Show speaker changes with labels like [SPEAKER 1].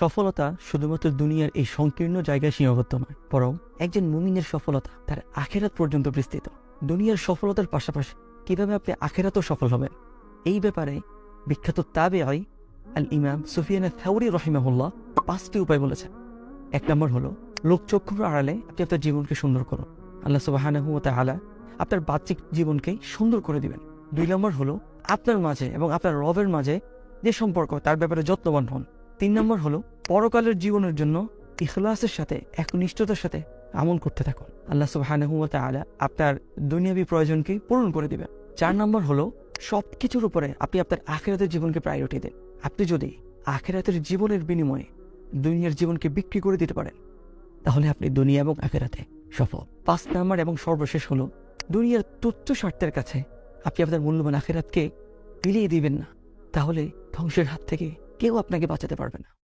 [SPEAKER 1] সফলতা শুধুমাত্র দুনিয়ার এই সংকীর্ণ জায়গায় সীমাবদ্ধ নয়, বরং একজন মুমিনের সফলতা তার আখেরাত পর্যন্ত বিস্তৃত। দুনিয়ার সফলতার পাশাপাশি কীভাবে আপনি আখেরাতও সফল হবেন? এই ব্যাপারে বিখ্যাত তাবে হয় আল ইমাম সুফিয়ানা থাউরি রহিমাহুল্লাহ পাঁচটি উপায় বলেছেন। এক নম্বর হলো লোকচক্ষুর আড়ালে আপনি আপনার জীবনকে সুন্দর করুন। আল্লাহ সুবাহানাহু তাআলা আপনার বাহ্যিক জীবনকে সুন্দর করে দিবেন। দুই নম্বর হলো, আপনার মাঝে এবং আপনার রবের মাঝে যে সম্পর্ক, তার ব্যাপারে যত্নবান হন। তিন নম্বর হলো, পরকালের জীবনের জন্য ইখলাসের সাথে, একনিষ্ঠতার সাথে আমল করতে থাকুন আল্লাহ সুবহানাহু ওয়া তাআলা আপনার দুনিয়াবী প্রয়োজনকে পূরণ করে দিবেন। চার নম্বর হলো সব কিছুর উপরে আপনি আপনার আখেরাতের জীবনকে প্রায়োরিটি দেন। আপনি যদি আখেরাতের জীবনের বিনিময়ে দুনিয়ার জীবনকে বিক্রি করে দিতে পারেন, তাহলে আপনি দুনিয়া এবং আখেরাতে সফল। পাঁচ নাম্বার এবং সর্বশেষ হলো, দুনিয়ার তুচ্ছ স্বার্থের কাছে আপনি আপনার মূল্যবান আখেরাতকে বিলিয়ে দিবেন না। তাহলে ধ্বংসের হাত থেকে কেউ আপনাকে বাঁচাতে পারবে না।